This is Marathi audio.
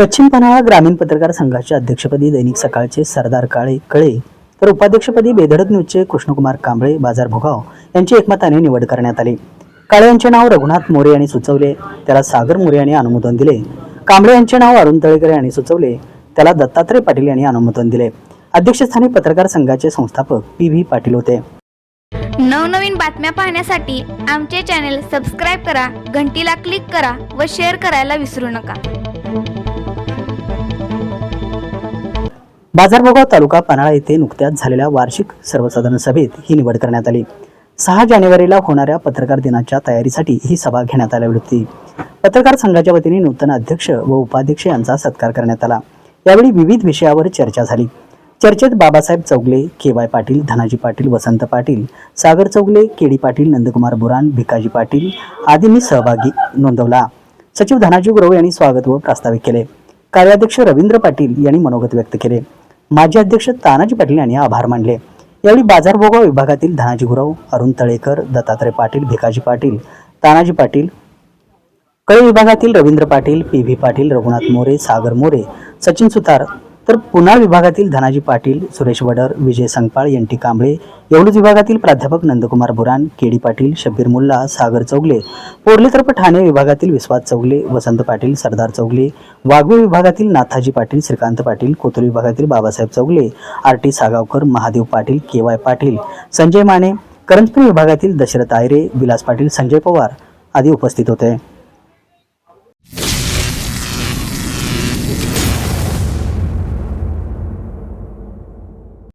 पश्चिम पन्हाळा ग्रामीण पत्रकार संघाच्या अध्यक्षपदी दैनिक सकाळचे सरदार काळे कळे तर उपाध्यक्षपदी बेधडक न्यूजचे कृष्णकुमार कांबळे बाजार भोगाव यांची एकमताने निवड करण्यात आली. काळे यांचे नाव रघुनाथ मोरे यांनी सुचवले त्याला सागर मोरे यांनी अनुमोदन दिले. कांबळे यांचे नाव अरुण तळेकर यांनी सुचवले त्याला दत्तात्रय पाटील यांनी अनुमोदन दिले. अध्यक्षस्थानी पत्रकार संघाचे संस्थापक पी व्ही पाटील होते. नवनवीन बातम्या पाहण्यासाठी आमचे चॅनेल सबस्क्राईब करा घंटीला क्लिक करा व शेअर करायला विसरू नका. बाजारभोगाव तालुका पन्हाळा येथे नुकत्याच झालेल्या वार्षिक सर्वसाधारण सभेत ही निवड करण्यात आली. सहा जानेवारीला होणाऱ्या पत्रकार दिनाच्या तयारीसाठी ही सभा घेण्यात आली होती. पत्रकार संघाच्या वतीने नूतन अध्यक्ष व उपाध्यक्ष यांचा सत्कार करण्यात आला. यावेळी विविध विषयावर चर्चा झाली. चर्चेत Babasaheb Chougale K Y Patil Dhanaji Patil Vasant Patil Sagar Chougale K D Patil Nandkumar Buran Bhikaji Patil आदींनी सहभागी नोंदवला. सचिव धनाजी गुरव यांनी स्वागत व प्रास्ताविक केले. कार्याध्यक्ष रवींद्र पाटील यांनी मनोगत व्यक्त केले. माजी अध्यक्ष तानाजी पाटील यांनी आभार मानले. यावेळी बाजारभोगाव विभागातील धनाजी गुराव अरुण तळेकर दत्तात्रय पाटील भिकाजी पाटील तानाजी पाटील कळे विभागातील रवींद्र पाटील पी व्ही पाटील रघुनाथ मोरे सागर मोरे सचिन सुतार तर पुन्हा विभागातील धनाजी पाटील सुरेश वडर विजय संगपाळ एंटी कांबळे येवलूज विभागातील प्राध्यापक नंदकुमार बुरान केडी पाटील शब्बीर मुल्ला सागर चौगले पोर्लेतर्फ ठाणे विभागातील विश्वास चौगले वसंत पाटील सरदार चौगले वाघवे विभागातील नाथाजी पाटील श्रीकांत पाटील कोतुल विभागातील Babasaheb Chougale R T Sagavkar Mahadev Patil K Y Patil Sanjay Mane Karanjpur विभागातील दशरथ आयरे विलास पाटील संजय पवार आदी उपस्थित होते.